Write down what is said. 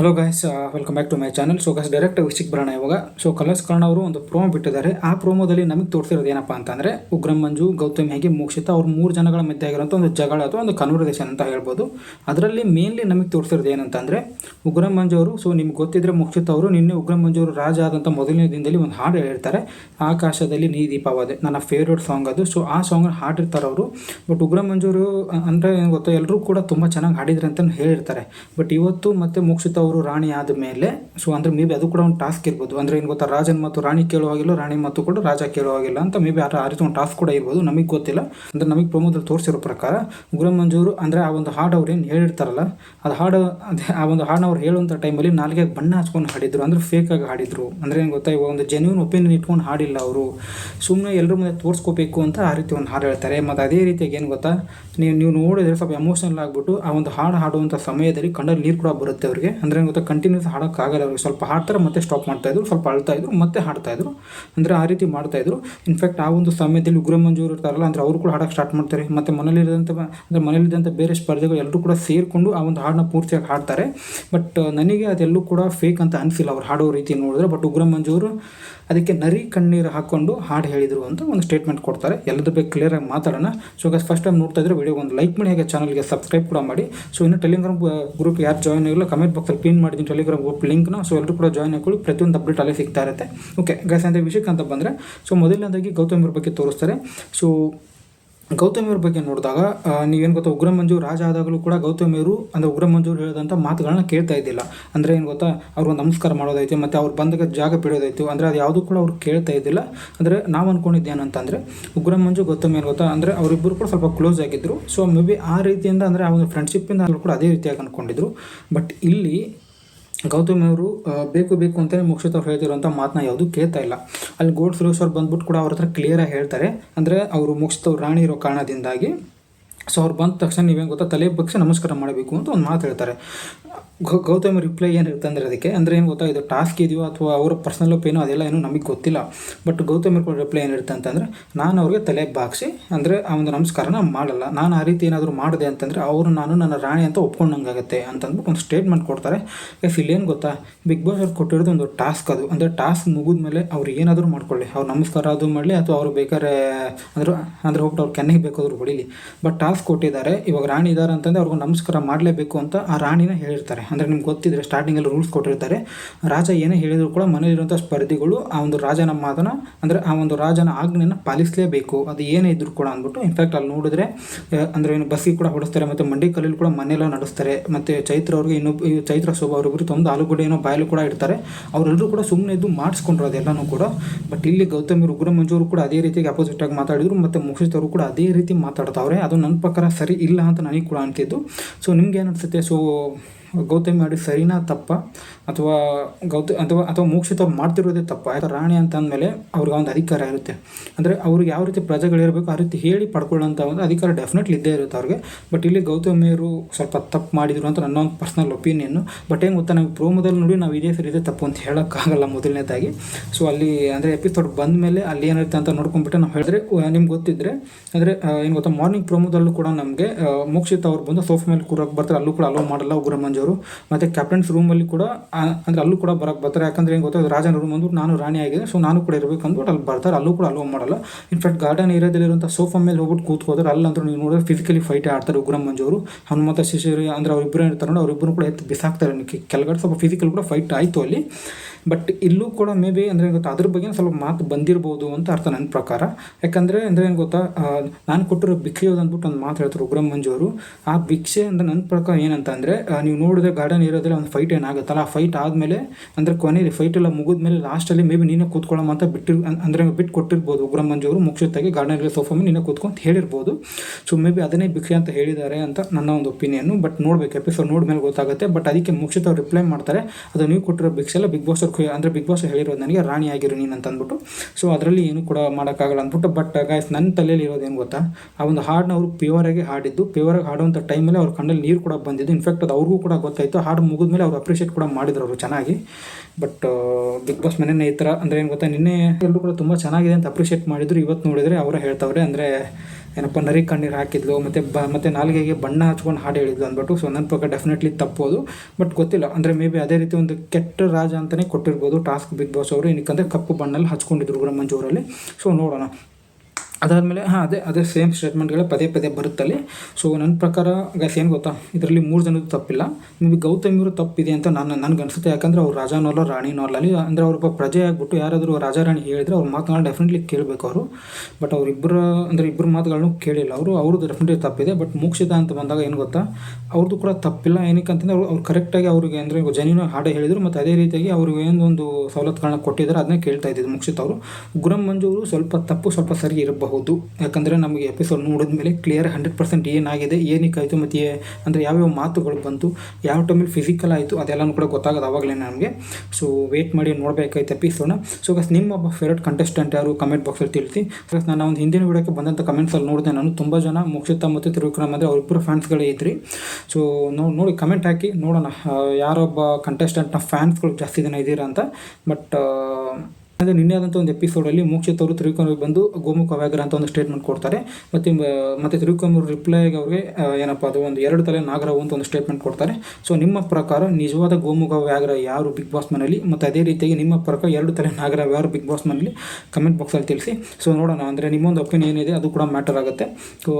Hello guys welcome back to my channel so guys direct ವಿಷಯಕ್ಕೆ ಬರೋಣ ಇವಾಗ. So colours Karna ಅವರು ಒಂದು ಪ್ರೋಮೋ ಬಿಟ್ಟಿದ್ದಾರೆ. ಆ ಪ್ರೋಮೋದಲ್ಲಿ ನಮಗೆ ತೋರಿಸಿರೋದು ಏನಪ್ಪ ಅಂತಂದರೆ ಉಗ್ರಂ ಮಂಜು, ಗೌತಮ್ ಹೇಗೆ, ಮೋಕ್ಷಿತ ಅವ್ರ ಮೂರು ಜನಗಳ ಮಧ್ಯೆ ಆಗಿರೋಂಥ ಒಂದು ಜಗಳ ಅಥವಾ ಒಂದು ಕನ್ವರ್ಸೇಷನ್ ಅಂತ ಹೇಳ್ಬೋದು. ಅದರಲ್ಲಿ ಮೇನ್ಲಿ ನಮಗೆ ತೋರಿಸಿರೋದು ಏನಂತಂದರೆ ಉಗ್ರಂ ಮಂಜು ಅವರು ಸೊ ನಿಮ್ಗೆ ಗೊತ್ತಿದ್ರೆ ಮೋಕ್ಷಿತ ಅವರು ನಿನ್ನೆ ಉಗ್ರಂ ಮಂಜು ಅವರು ರಾಜ ಆದಂಥ ಮೊದಲನೇ ದಿನದಲ್ಲಿ ಒಂದು ಹಾಡು ಹೇಳಿರ್ತಾರೆ. ಆಕಾಶದಲ್ಲಿ ನೀ ದೀಪಾವದೆ ನನ್ನ ಫೇವ್ರೇಟ್ ಸಾಂಗ್ ಅದು. ಸೊ ಆ ಸಾಂಗ್ ಹಾಡಿರ್ತಾರೆ ಅವರು. ಬಟ್ ಉಗ್ರಂ ಮಂಜೂರು ಅಂದರೆ ಏನು ಗೊತ್ತಾ ಎಲ್ಲರೂ ಕೂಡ ತುಂಬ ಚೆನ್ನಾಗಿ ಹಾಡಿದ್ರು ಅಂತ ಹೇಳಿರ್ತಾರೆ. ಬಟ್ ಇವತ್ತು ಮತ್ತೆ ಮೋಕ್ಷಿತ ಅವರು ರಾಣಿ ಆದ ಮೇಲೆ ಸೊ ಅಂದರೆ ಮೇ ಬಿ ಅದು ಕೂಡ ಒಂದು ಟಾಸ್ಕ್ ಇರ್ಬೋದು. ಅಂದರೆ ಏನು ಗೊತ್ತಾ, ರಾಜನ್ ಮತ್ತು ರಾಣಿ ಕೇಳುವಾಗಿಲ್ಲ ರಾಣಿ ಮತ್ತು ಕೂಡ ರಾಜ ಕೇಳುವಾಗಿಲ್ಲ ಅಂತ ಮೇ ಬಿ ಆ ರೀತಿ ಒಂದು ಟಾಸ್ಕ್ ಕೂಡ ಇರ್ಬೋದು. ನಮಗೆ ಗೊತ್ತಿಲ್ಲ. ಅಂದರೆ ನಮಗೆ ಪ್ರಮೋದಲ್ಲಿ ತೋರಿಸಿರೋ ಪ್ರಕಾರ, ಗುರು ಮಂಜೂರು ಅಂದರೆ ಆ ಒಂದು ಹಾಡು ಅವ್ರು ಏನು ಹೇಳಿರ್ತಾರಲ್ಲ, ಅದು ಹಾಡು ಆ ಒಂದು ಹಾಡನ್ನ ಅವ್ರು ಹೇಳುವಂಥ ಟೈಮಲ್ಲಿ ನಾಲ್ಗೆ ಬಣ್ಣ ಹಚ್ಕೊಂಡು ಹಾಡಿದ್ರು. ಅಂದರೆ ಫೇಕಾಗಿ ಹಾಡಿದ್ರು. ಅಂದರೆ ಏನು ಗೊತ್ತಾ, ಇವಾಗ ಒಂದು ಜೆನ್ಯೂನ್ ಒಪಿನಿಯನ್ ಇಟ್ಕೊಂಡು ಹಾಡಿಲ್ಲ ಅವರು. ಸುಮ್ಮನೆ ಎಲ್ಲರ ಮುಂದೆ ತೋರಿಸ್ಕೋಬೇಕು ಅಂತ ಆ ರೀತಿ ಒಂದು ಹಾಡು ಹೇಳ್ತಾರೆ. ಮತ್ತು ಅದೇ ರೀತಿಯಾಗಿ ಏನು ಗೊತ್ತಾ, ನೀವು ನೀವು ನೋಡಿದ್ರೆ ಸ್ವಲ್ಪ ಎಮೋಷನಲ್ ಆಗಿಬಿಟ್ಟು ಆ ಒಂದು ಹಾಡು ಹಾಡುವಂಥ ಸಮಯದಲ್ಲಿ ಕಣ್ಣಲ್ಲಿ ನೀರು ಕೂಡ ಬರುತ್ತೆ ಅವ್ರಿಗೆ. ಅಂದರೆ ಏನು ಗೊತ್ತಾ? ಕಂಟಿನ್ಯೂಸ್ ಹಾಡೋಕ್ಕಾಗಲ್ಲ ಅವ್ರಿಗೆ. ಸ್ವಲ್ಪ ಹಾಡ್ತಾರೆ, ಮತ್ತೆ ಸ್ಟಾಪ್ ಮಾಡ್ತಾಯಿದ್ರು ಸ್ವಲ್ಪ ಅಳ್ತಾಯಿದ್ರು ಮತ್ತೆ ಹಾಡ್ತಾಯಿದ್ರು ಅಂದರೆ ಆ ರೀತಿ ಮಾಡ್ತಾಯಿದ್ರು ಇನ್ಫ್ಯಾಕ್ಟ್ ಆ ಒಂದು ಸಮಯದಲ್ಲಿ ಉಗ್ರ ಮಂಜೂರು ಇರ್ತಾರಲ್ಲ, ಅಂದರೆ ಅವರು ಕೂಡ ಹಾಡೋಕ್ಕೆ ಸ್ಟಾರ್ಟ್ ಮಾಡ್ತಾರೆ. ಮತ್ತು ಮನೇಲಿರೋಂಥ ಅಂದರೆ ಮನೇಲಿದ್ದಂಥ ಬೇರೆ ಸ್ಪರ್ಧೆಗಳು ಎಲ್ಲರೂ ಕೂಡ ಸೇರಿಕೊಂಡು ಆ ಒಂದು ಹಾಡನ್ನ ಪೂರ್ತಿಯಾಗಿ ಹಾಡ್ತಾರೆ. ಬಟ್ ನನಗೆ ಅದೆಲ್ಲೂ ಕೂಡ ಫೇಕ್ ಅಂತ ಅನಿಸಿಲ್ಲ ಅವ್ರು ಹಾಡೋ ರೀತಿ ನೋಡಿದ್ರೆ. ಬಟ್ ಉಗ್ರ ಮಂಜೂರು ಅದಕ್ಕೆ ನರಿ ಕಣ್ಣೀರು ಹಾಕ್ಕೊಂಡು ಹಾಡು ಹೇಳಿದರು ಅಂತ ಒಂದು ಸ್ಟೇಟ್ಮೆಂಟ್ ಕೊಡ್ತಾರೆ. ಎಲ್ಲದ್ರ ಬಗ್ಗೆ ಕ್ಲಿಯರಾಗಿ ಮಾತಾಡೋಣ. ಸೊ ಗಸ್ ಫಸ್ಟ್ ಟೈಮ್ ನೋಡ್ತಾ ಇದ್ರೆ ವಿಡಿಯೋ ಒಂದು ಲೈಕ್ ಮಾಡಿ, ಹಾಗೆ ಚಾನಲ್ಗೆ ಸಬ್ಸ್ಕ್ರೈಬ್ ಕೂಡ ಮಾಡಿ. ಸೊ ಇನ್ನು ಟೆಲಿಗ್ರಾಮ್ ಗ್ರೂಪ್ ಯಾರು ಜಾಯ್ನ್ ಆಗಿಲ್ಲ ಕಮೆಂಟ್ ಬಾಕ್ಸಲ್ಲಿ ಪಿನ್ ಮಾಡಿದ್ದೀನಿ ಟೆಲಿಗ್ರಾಮ್ ಗ್ರೂಪ್ ಲಿಂಕ್ನ ಸೊ ಎಲ್ಲರೂ ಕೂಡ ಜಾಯ್ನ್ ಹಾಕೊಳ್ಳಿ ಪ್ರತಿಯೊಂದು ಅಪ್ಡೇಟ್ ಅಲ್ಲೇ ಸಿಗ್ತಾ ಇರುತ್ತೆ. ಓಕೆ ಗಸ್ ಅಂದರೆ ವಿಷಯಕ್ಕೆ ಅಂತ ಬಂದರೆ ಸೊ ಮೊದಲನೇದಾಗಿ ಗೌತಮ್ ಬಗ್ಗೆ ತೋರಿಸ್ತಾರೆ. ಸೊ ಗೌತಮಿಯವ್ರ ಬಗ್ಗೆ ನೋಡಿದಾಗ ನೀವೇನು ಗೊತ್ತಾ, ಉಗ್ರ ಮಂಜು ರಾಜ ಆದಾಗಲೂ ಕೂಡ ಗೌತಮಿಯವರು, ಅಂದರೆ ಉಗ್ರ ಮಂಜೂರು ಹೇಳಿದಂಥ ಮಾತುಗಳನ್ನ ಕೇಳ್ತಾ ಇದ್ದಿಲ್ಲ. ಅಂದರೆ ಏನು ಗೊತ್ತಾ ಅವ್ರಿಗೆ ನಮಸ್ಕಾರ ಮಾಡೋದೈತೆ ಮತ್ತು ಅವ್ರು ಬಂದಾಗ ಜಾಗ ಬಿಡೋದೈತೆ ಅಂದರೆ ಅದು ಯಾವುದೂ ಕೂಡ ಅವ್ರು ಕೇಳ್ತಾ ಇದ್ದಿಲ್ಲ. ಅಂದರೆ ನಾವು ಅಂದ್ಕೊಂಡಿದ್ದೇನಂತಂದರೆ ಉಗ್ರ ಮಂಜು, ಗೌತಮಿ ಏನು ಗೊತ್ತಾ, ಅಂದರೆ ಅವರಿಬ್ಬರು ಕೂಡ ಸ್ವಲ್ಪ ಕ್ಲೋಸ್ ಆಗಿದ್ದರು ಸೊ ಮೇ ಬಿ ಆ ರೀತಿಯಿಂದ, ಅಂದರೆ ಆ ಒಂದು ಫ್ರೆಂಡ್ಶಿಪ್ಪಿಂದ ಅವರು ಕೂಡ ಅದೇ ರೀತಿಯಾಗಿ ಅಂದ್ಕೊಂಡಿದ್ರು ಬಟ್ ಇಲ್ಲಿ ಗೌತಮ್ ಅವರು ಬೇಕು ಬೇಕು ಅಂತಲೇ ಮುಕ್ಷಿತ್ ಅವ್ರು ಹೇಳ್ತಿರೋಂಥ ಮಾತನ್ನ ಯಾವುದು ಕೇಳ್ತಾ ಇಲ್ಲ. ಅಲ್ಲಿ ಗೋಡ್ ಸುರೇಶ್ ಅವ್ರು ಬಂದ್ಬಿಟ್ಟು ಕೂಡ ಅವ್ರ ಹತ್ರ ಕ್ಲಿಯರಾಗಿ ಹೇಳ್ತಾರೆ. ಅಂದರೆ ಅವರು ಮುಕ್ಷಿತ್ ಅವ್ರು ರಾಣಿ ಇರೋ ಕಾರಣದಿಂದಾಗಿ ಸೊ ಅವ್ರು ಬಂದ ತಕ್ಷಣ ನೀವೇನು ಗೊತ್ತಾ, ತಲೆ ಬಗ್ಗೆ ನಮಸ್ಕಾರ ಮಾಡಬೇಕು ಅಂತ ಒಂದು ಮಾತು ಹೇಳ್ತಾರೆ. ಗೌತಮ್ ರಿಪ್ಲೈ ಏನಿರುತ್ತೆ ಅಂದರೆ ಅದಕ್ಕೆ, ಅಂದರೆ ಏನು ಗೊತ್ತಾ, ಇದು ಟಾಸ್ಕ್ ಇದೆಯೋ ಅಥವಾ ಅವರ ಪರ್ಸನಲ್ ಒಪಿನೋ ಅದೆಲ್ಲ ಏನೂ ನಮಗೆ ಗೊತ್ತಿಲ್ಲ. ಬಟ್ ಗೌತಮ್ ರಿಪ್ಲೈ ಏನಿರುತ್ತೆ ಅಂತಂದರೆ, ನಾನು ಅವ್ರಿಗೆ ತಲೆ ಬಾಗಿಸಿ, ಅಂದರೆ ಆ ಒಂದು ನಮಸ್ಕಾರನ ಮಾಡಲ್ಲ. ನಾನು ಆ ರೀತಿ ಏನಾದರೂ ಮಾಡಿದೆ ಅಂತಂದರೆ ಅವರು ನಾನು ನನ್ನ ರಾಣಿ ಅಂತ ಒಪ್ಕೊಂಡಂಗಾಗತ್ತೆ ಅಂತಂದ್ಬಿಟ್ಟು ಒಂದು ಸ್ಟೇಟ್ಮೆಂಟ್ ಕೊಡ್ತಾರೆ. ಎಸ್ ಇಲ್ಲೇನು ಗೊತ್ತಾ ಬಿಗ್ ಬಾಸ್ ಅವ್ರು ಕೊಟ್ಟಿರೋದು ಒಂದು ಟಾಸ್ಕ್ ಅದು. ಅಂದರೆ ಟಾಸ್ಕ್ ಮುಗಿದ ಮೇಲೆ ಅವ್ರು ಏನಾದರೂ ಮಾಡ್ಕೊಳ್ಳಿ. ಅವ್ರು ನಮಸ್ಕಾರ ಅದು ಮಾಡಲಿ ಅಥವಾ ಅವ್ರು ಬೇಕಾದ್ರೆ, ಅಂದ್ರೆ, ಅಂದರೆ ಹೋಗ್ಬಿಟ್ಟು ಅವ್ರು ಕೆನ್ನೆಗೆ ಬೇಕಾದ್ರು ಹೊಡಿಲಿ. ಬಟ್ ಟಾಸ್ಕ್ ಕೊಟ್ಟಿದ್ದಾರೆ, ಇವಾಗ ರಾಣಿ ಇದ್ದಾರೆ ಅಂತಂದರೆ ಅವ್ರಿಗೂ ನಮಸ್ಕಾರ ಮಾಡಲೇಬೇಕು ಅಂತ ಆ ರಾಣಿನ ಹೇಳಿರ್ತಾರೆ. ಅಂದರೆ ನಿಮ್ಗೆ ಗೊತ್ತಿದ್ರೆ ಸ್ಟಾರ್ಟಿಂಗಲ್ಲಿ ರೂಲ್ಸ್ ಕೊಟ್ಟಿರ್ತಾರೆ. ರಾಜ ಏನೇ ಹೇಳಿದ್ರು ಕೂಡ ಮನೇಲಿರುವಂಥ ಸ್ಪರ್ಧಿಗಳು ಆ ಒಂದು ರಾಜನ ಮಾತನ ಅಂದರೆ ಆ ಒಂದು ರಾಜನ ಆಜ್ಞೆನ ಪಾಲಿಸಲೇಬೇಕು. ಅದು ಏನೇ ಇದ್ರೂ ಕೂಡ ಅಂದ್ಬಿಟ್ಟು ಇನ್ಫ್ಯಾಕ್ಟ್ ಅಲ್ಲಿ ನೋಡಿದ್ರೆ ಅಂದರೆ ಏನು ಬಸ್ಸಿಗೆ ಕೂಡ ಹೊಡಿಸ್ತಾರೆ ಮತ್ತು ಮಂಡಿಕಲ್ಲಲ್ಲಿ ಕೂಡ ಮನೆಯೆಲ್ಲ ನಡೆಸ್ತಾರೆ. ಮತ್ತು ಚೈತ್ರ ಅವ್ರಿಗೆ ಇನ್ನೊಬ್ಬ ಚೈತ್ರ ಶೋಭಾ ಅವರಿಬ್ಬರು ತಂದು ಆಲೂಗಡ್ಡೆ ಏನೋ ಬಾಯಲು ಕೂಡ ಇಡ್ತಾರೆ. ಅವರೆಲ್ಲರೂ ಕೂಡ ಸುಮ್ಮನೆ ಇದ್ದು ಮಾಡಿಸ್ಕೊಂಡ್ರು ಅದೆಲ್ಲನೂ ಕೂಡ. ಬಟ್ ಇಲ್ಲಿ ಗೌತಮಿ ಉಗ್ರ ಮಂಜೂರು ಕೂಡ ಅದೇ ರೀತಿಯಾಗಿ ಅಪೋಸಿಟ್ ಆಗಿ ಮಾತಾಡಿದ್ರು, ಮತ್ತು ಮುಖ್ಯಸ್ಥರು ಅವರು ಕೂಡ ಅದೇ ರೀತಿ ಮಾತಾಡ್ತಾವ್ರೆ. ಅದು ನನ್ನ ಪ್ರಕಾರ ಸರಿ ಇಲ್ಲ ಅಂತ ನನಗೆ ಕೂಡ ಅಂತಿದ್ದು ಸೊ ನಿಮ್ಗೆ ಏನು ಅನ್ಸುತ್ತೆ? ಸೊ ಗೌತಮಿ ಮಾಡಿ ಸರಿನಾ ತಪ್ಪ? ಅಥವಾ ಗೌತ, ಅಥವಾ ಅಥವಾ ಮೋಕ್ಷಿತ ಮಾಡ್ತಿರೋದೇ ತಪ್ಪ? ಯಾಕಂದ್ರೆ ರಾಣಿ ಅಂತ ಅಂದಮೇಲೆ ಅವ್ರಿಗೆ ಒಂದು ಅಧಿಕಾರ ಇರುತ್ತೆ. ಅಂದರೆ ಅವ್ರಿಗೆ ಯಾವ ರೀತಿ ಪ್ರಜೆಗಳಿರಬೇಕು ಆ ರೀತಿ ಹೇಳಿ ಪಡ್ಕೊಳ್ಳೋಂಥ ಒಂದು ಅಧಿಕಾರ ಡೆಫಿನೆಟ್ಲಿ ಇದ್ದೇ ಇರುತ್ತೆ ಅವ್ರಿಗೆ. ಬಟ್ ಇಲ್ಲಿ ಗೌತಮಿಯರು ಸ್ವಲ್ಪ ತಪ್ಪು ಮಾಡಿದ್ರು ಅಂತ ನನ್ನ ಒಂದು ಪರ್ಸ್ನಲ್ ಒಪಿನಿಯನ್ನು ಬಟ್ ಹೆಂಗೆ ಗೊತ್ತಾ ನಾವು ಪ್ರೋಮೋದಲ್ಲಿ ನೋಡಿ ನಾವು ಇದೇ ಸರಿ ಇದೆ ತಪ್ಪು ಅಂತ ಹೇಳೋಕ್ಕಾಗಲ್ಲ ಮೊದಲನೇದಾಗಿ. ಸೊ ಅಲ್ಲಿ ಅಂದರೆ ಎಪಿಸೋಡ್ ಬಂದ ಮೇಲೆ ಅಲ್ಲಿ ಏನಿರುತ್ತೆ ಅಂತ ನೋಡ್ಕೊಂಡ್ಬಿಟ್ಟು ನಾವು ಹೇಳಿದ್ರೆ ನಿಮ್ಗೆ ಗೊತ್ತಿದ್ರೆ, ಅಂದರೆ ಏನು ಗೊತ್ತಾ ಮಾರ್ನಿಂಗ್ ಪ್ರೋಮೋದಲ್ಲೂ ಕೂಡ ನಮಗೆ ಮೋಕ್ಷಿತ ಅವ್ರು ಬಂದು ಸೋಫಾ ಮೇಲೆ ಕೂರಕ್ಕೆ ಬರ್ತಾರೆ, ಅಲ್ಲೂ ಕೂಡ ಅಲೋ ಮಾಡಲ್ಲ, ಉಗ್ರ ಮಂಜವರು ಮತ್ತು ಕ್ಯಾಪ್ಟನ್ಸ್ ರೂಮಲ್ಲಿ ಕೂಡ ಅಂದರೆ ಅಲ್ಲೂ ಕೂಡ ಬರಕ್ಕೆ ಬರ್ತಾರೆ. ಯಾಕಂದ್ರೆ ಏನು ಗೊತ್ತಾ ಇದು ರಾಜನ ರೂಮ್ ಅಂದ್ಬಿಟ್ಟು ನಾನು ರಾಣಿ ಆಗಿದೆ. ಸೊ ನಾನು ಕೂಡ ಇರಬೇಕು ಅಂದ್ಬಿಟ್ಟು ಅಲ್ಲಿ ಬರ್ತಾರೆ. ಅಲ್ಲೂ ಕೂಡ ಅಲ್ಲೂ ಮಾಡಲ್ಲ. ಇನ್ಫ್ಯಾಕ್ಟ್ ಗಾರ್ಡನ್ ಏರಿಯಾದಲ್ಲಿರುವಂಥ ಸೋಫಾ ಮೇಲೆ ಹೋಗ್ಬಿಟ್ಟು ಕೂತ್ಕೋದ್ರೆ ಅಲ್ಲಂತೂ ನೀವು ನೋಡಿದ್ರೆ ಫಿಸಿಕಲಿ ಫೈಟ್ ಆಡ್ತಾರೆ ಮಂಜು ಮಂಜವರು ಹನುಮಂತ ಶಿಶಿರಿ ಅಂದರೆ ಅವರಿಬ್ಬರು ಇರ್ತಾರೆ ನೋಡಿ ಅವರಿಬ್ಬರು ಕೂಡ ಎತ್ತು ಬಿಸಾಕ್ತಾರೆ. ಕೆಳಗಡೆ ಸ್ವಲ್ಪ ಫಿಸಿಕಲ್ ಕೂಡ ಫೈಟ್ ಆಯಿತು ಅಲ್ಲಿ. ಬಟ್ ಇಲ್ಲೂ ಕೂಡ ಮೇ ಬಿ ಅಂದರೆ ಗೊತ್ತಾ, ಅದ್ರ ಬಗ್ಗೆ ಸ್ವಲ್ಪ ಮಾತು ಬಂದಿರ್ಬೋದು ಅಂತ ಅರ್ಥ ನನ್ನ ಪ್ರಕಾರ. ಯಾಕಂದರೆ ಅಂದರೆ ಏನು ಗೊತ್ತಾ ನಾನು ಕೊಟ್ಟಿರೋ ಭಿಕ್ಷೆ ಅಂದ್ಬಿಟ್ಟು ಒಂದು ಮಾತು ಹೇಳ್ತಾರೆ ಉಗ್ರಂ ಮಂಜು ಅವರು. ಆ ಭಿಕ್ಷೆ ಅಂದರೆ ನನ್ನ ಪ್ರಕಾರ ಏನಂತ ಅಂದರೆ ನೀವು ನೋಡಿದ್ರೆ ಗಾರ್ಡನ್ ಇರೋದ್ರೆ ಒಂದು ಫೈಟ್ ಏನಾಗುತ್ತಲ್ಲ? ಆ ಫೈಟ್ ಆದಮೇಲೆ ಅಂದರೆ ಕೊನೆಯಲ್ಲಿ ಫೈಟ್ ಎಲ್ಲ ಮುಗಿದ ಮೇಲೆ ಲಾಸ್ಟಲ್ಲಿ ಮೇ ಬಿ ನೀನೇ ಕೂತ್ಕೊಳ್ಳೋ ಅಂತ ಬಿಟ್ಟಿರ್ ಅಂದರೆ ಬಿಟ್ಟು ಕೊಟ್ಟಿರ್ಬೋದು. ಉಗ್ರ ಮಂಜೂರು ಮುಖ್ಯತ್ತಾಗಿ ಗಾರ್ಡನ್ ಇರೋ ಸೋಫಾ ಮೇಲೆ ನೀನೇ ಕೂತ್ಕೊಂತ ಹೇಳಿರ್ಬೋದು. ಸೊ ಮೇ ಬಿ ಅದನ್ನೇ ಭಿಕ್ಷೆ ಅಂತ ಹೇಳಿದ್ದಾರೆ ಅಂತ ನನ್ನ ಒಂದು ಒಪಿನಿಯನ್ನು ಬಟ್ ನೋಡ್ಬೇಕು ಎಪಿಸೋಡ್ ನೋಡ್ಮೇಲೆ ಗೊತ್ತಾಗುತ್ತೆ. ಬಟ್ ಅದಕ್ಕೆ ಮುಕ್ಷಿತ್ ಅವ್ರು ರಿಪ್ಲೈ ಮಾಡ್ತಾರೆ, ಅದು ನೀವು ಕೊಟ್ಟಿರೋ ಭಿಕ್ಷೆ ಎಲ್ಲ ಬಿಗ್ ಬಾಸ್ ಅವ್ರು ಅಂದರೆ ಬಿಗ್ ಬಾಸ್ ಹೇಳಿರೋದು ನನಗೆ ರಾಣಿ ಆಗಿರೋ ನೀನು ಅಂತ ಅಂದ್ಬಿಟ್ಟು. ಸೊ ಅದರಲ್ಲಿ ಏನು ಕೂಡ ಮಾಡೋಕ್ಕಾಗಲ್ಲ ಅಂದ್ಬಿಟ್ಟು. ಬಟ್ ಗಾಯ್ಸ್ ನನ್ನ ತಲೆಯಲ್ಲಿ ಇರೋದು ಏನು ಗೊತ್ತಾ? ಆ ಒಂದು ಹಾಡನ್ನ ಅವರು ಪ್ಯೂರಾಗಿ ಹಾಡಿದ್ದು. ಪ್ಯೂರಾಗಿ ಹಾಡುವಂಥ ಟೈಮಲ್ಲಿ ಅವ್ರ ಕಣ್ಣಲ್ಲಿ ನೀರು ಕೂಡ ಬಂದಿದ್ದು. ಇನ್ಫ್ಯಾಕ್ಟ್ ಅದು ಅವ್ರಿಗೂ ಕೂಡ ಗೊತ್ತಾಯಿತು. ಹಾಡು ಮುಗಿದ್ಮೇಲೆ ಅವ್ರು ಅಪ್ರಿಷಿಯೇಟ್ ಕೂಡ ಮಾಡಿದ್ರು ಅವರು ಚೆನ್ನಾಗಿ. ಬಟ್ ಬಿಗ್ ಬಾಸ್ ಮನೆಯೇ ಈ ಥರ ಅಂದರೆ ಏನು ಗೊತ್ತಾ, ನಿನ್ನೆ ಎಲ್ಲರೂ ಕೂಡ ತುಂಬ ಚೆನ್ನಾಗಿದೆ ಅಂತ ಅಪ್ರಿಷಿಯೇಟ್ ಮಾಡಿದ್ರು. ಇವತ್ತು ನೋಡಿದರೆ ಅವರೇ ಹೇಳ್ತಾವ್ರೆ ಅಂದರೆ, ಏನಪ್ಪ, ನರಿ ಕಣ್ಣೀರು ಹಾಕಿದ್ಲು, ಮತ್ತು ಬ, ಮತ್ತು ನಾಲ್ಗೆಗೆ ಬಣ್ಣ ಹಚ್ಕೊಂಡು ಹಾಡು ಹೇಳಿದ್ಲು ಅಂದ್ಬಿಟ್ಟು. ಸೊ ನನ್ನ ಪಕ್ಕ ಡೆಫಿನೆಟ್ಲಿ ತಪ್ಪೋದು. ಬಟ್ ಗೊತ್ತಿಲ್ಲ, ಅಂದರೆ ಮೇ ಬಿ ಅದೇ ರೀತಿ ಒಂದು ಕೆಟ್ಟ ರಾಜ ಅಂತಲೇ ಕೊಟ್ಟಿರ್ಬೋದು ಟಾಸ್ಕ್ ಬಿಗ್ ಬಾಸ್ ಅವರು. ಏನಕ್ಕಂದರೆ ಕಪ್ಪು ಬಣ್ಣಲ್ಲಿ ಹಚ್ಕೊಂಡಿದ್ರು ಗುರು ಮಂಜು ಅವರಲ್ಲಿ. ಸೊ ನೋಡೋಣ. ಅದಾದಮೇಲೆ, ಹಾಂ, ಅದೇ ಅದೇ ಸೇಮ್ ಸ್ಟೇಟ್ಮೆಂಟ್ಗಳೇ ಪದೇ ಪದೇ ಬರುತ್ತಲ್ಲಿ. ಸೊ ನನ್ನ ಪ್ರಕಾರ ಗೈಸ್ ಏನು ಗೊತ್ತಾ? ಇದರಲ್ಲಿ ಮೂರು ಜನದ್ದು ತಪ್ಪಿಲ್ಲ. ನಿಮಗೆ ಗೌತಮ್ ಇವರು ತಪ್ಪಿದೆ ಅಂತ ನಾನು ನನಗೆ ಅನಿಸುತ್ತೆ. ಯಾಕಂದರೆ ಅವ್ರು ರಾಜನೋಲ್ಲ ರಾಣಿನೋಲ್ಲ ಅಲ್ಲಿ, ಅಂದರೆ ಅವ್ರೊಬ್ಬ ಪ್ರಜೆ ಆಗಿಬಿಟ್ಟು ಯಾರಾದರೂ ರಾಜ ರಾಣಿ ಹೇಳಿದರೆ ಅವ್ರ ಮಾತುಗಳನ್ನ ಡೆಫಿನೆಟ್ಲಿ ಕೇಳಬೇಕು ಅವರು. ಬಟ್ ಅವರಿಬ್ಬರ ಅಂದರೆ ಇಬ್ಬರು ಮಾತುಗಳನ್ನು ಕೇಳಿಲ್ಲ ಅವರು. ಅವ್ರದ್ದು ಡೆಫಿನೆಟ್ಲಿ ತಪ್ಪಿದೆ. ಬಟ್ ಮೋಕ್ಷಿತ ಅಂತ ಬಂದಾಗ ಏನು ಗೊತ್ತಾ? ಅವ್ರದ್ದು ಕೂಡ ತಪ್ಪಿಲ್ಲ. ಏನಕ್ಕೆ ಅಂತಂದರೆ ಅವ್ರು ಅವ್ರು ಕರೆಕ್ಟಾಗಿ ಅವ್ರಿಗೆ, ಅಂದರೆ ಜನಿನ ಹಾಡು ಹೇಳಿದರು. ಮತ್ತು ಅದೇ ರೀತಿಯಾಗಿ ಅವ್ರಿಗೆ ಏನೊಂದು ಸವಲತ್ತುಗಳನ್ನ ಕೊಟ್ಟಿದ್ದಾರೆ. ಅದನ್ನೇ ಕೇಳ್ತಾ ಇದ್ದಿದ್ದು ಮುಕ್ಷಿತ್ ಅವರು. ಗುರಂ ಮಂಜು ಸ್ವಲ್ಪ ತಪ್ಪು, ಸ್ವಲ್ಪ ಸರಿ ಇರಬಹುದು. ಯಾಕಂದರೆ ನಮಗೆ ಎಪಿಸೋಡ್ ನೋಡಿದ ಮೇಲೆ ಕ್ಲಿಯರ್ ಹಂಡ್ರೆಡ್ ಪರ್ಸೆಂಟ್ ಏನಾಗಿದೆ ಏನಕ್ಕೆ ಆಯಿತು ಮತ್ತು ಅಂದರೆ ಯಾವ್ಯಾವ ಮಾತುಗಳು ಬಂತು, ಯಾವ ಟೈಮಲ್ಲಿ ಫಿಸಿಕಲ್ ಆಯಿತು ಅದೆಲ್ಲನೂ ಕೂಡ ಗೊತ್ತಾಗೋದು ಆವಾಗಲೇ ನಮಗೆ. ಸೊ ವೇಟ್ ಮಾಡಿ ನೋಡಬೇಕಾಯ್ತು ಎಪಿಸೋಡ್ನ ಸೊ ಗಸ್ ನಿಮ್ಮ ಒಬ್ಬ ಫೇವ್ರೇಟ್ ಕಂಟೆಸ್ಟೆಂಟ್ ಯಾರು ಕಮೆಂಟ್ ಬಾಕ್ಸಲ್ಲಿ ತಿಳಿಸಿ. ಗಸ್ ನಾನು ಒಂದು ಹಿಂದಿನ ವಿಡಿಯೋಕ್ಕೆ ಬಂದಂಥ ಕಮೆಂಟ್ಸಲ್ಲಿ ನೋಡಿದೆ ನಾನು. ತುಂಬ ಜನ ಮೋಕ್ಷಿತ ಮತ್ತು ತಿರುವಿಕ್ರಮ್ ಅಂದರೆ ಅವರಿಬ್ಬರು ಫ್ಯಾನ್ಸ್ಗಳೇ ಇದ್ರಿ. ಸೊ ನೋಡಿ ನೋಡಿ ಕಮೆಂಟ್ ಹಾಕಿ ನೋಡೋಣ ಯಾರೊಬ್ಬ ಕಂಟೆಸ್ಟೆಂಟ್ನ ಫ್ಯಾನ್ಸ್ಗಳು ಜಾಸ್ತಿ ಜನ ಇದ್ದೀರಾ ಅಂತ. ಬಟ್ ಅಂದರೆ ನಿನ್ನೆ ಆದಂಥ ಒಂದು ಎಪಿಸೋಡಲ್ಲಿ ಮೋಕ್ಷಿತ್ ಅವರು ಬಂದು ಗೋಮುಖ ವ್ಯಾಗ್ರ ಅಂತ ಒಂದು ಸ್ಟೇಟ್ಮೆಂಟ್ ಕೊಡ್ತಾರೆ. ಮತ್ತು ಮತ್ತು ತ್ರಿವಿಕ್ರಮ್ ಅವರು ರಿಪ್ಲೈಗೆ ಅವ್ರಿಗೆ ಏನಪ್ಪ ಅದು ಒಂದು ಎರಡು ತಲೆ ನಾಗರವು ಅಂತ ಒಂದು ಸ್ಟೇಟ್ಮೆಂಟ್ ಕೊಡ್ತಾರೆ. ಸೊ ನಿಮ್ಮ ಪ್ರಕಾರ ನಿಜವಾದ ಗೋಮುಖ ವ್ಯಾಗ್ರ ಯಾರು ಬಿಗ್ ಬಾಸ್ ಮನೇಲಿ ಮತ್ತು ಅದೇ ರೀತಿಯಾಗಿ ನಿಮ್ಮ ಪ್ರಕಾರ ಎರಡು ತಲೆ ನಾಗರ ಯಾರು ಬಿಗ್ ಬಾಸ್ ಮನೇಲಿ ಕಮೆಂಟ್ ಬಾಕ್ಸಲ್ಲಿ ತಿಳಿಸಿ. ಸೊ ನೋಡೋಣ. ಅಂದರೆ ನಿಮ್ಮೊಂದು ಒಪಿನಿಯನ್ ಏನಿದೆ ಅದು ಕೂಡ ಮ್ಯಾಟರ್ ಆಗುತ್ತೆ. ಸೊ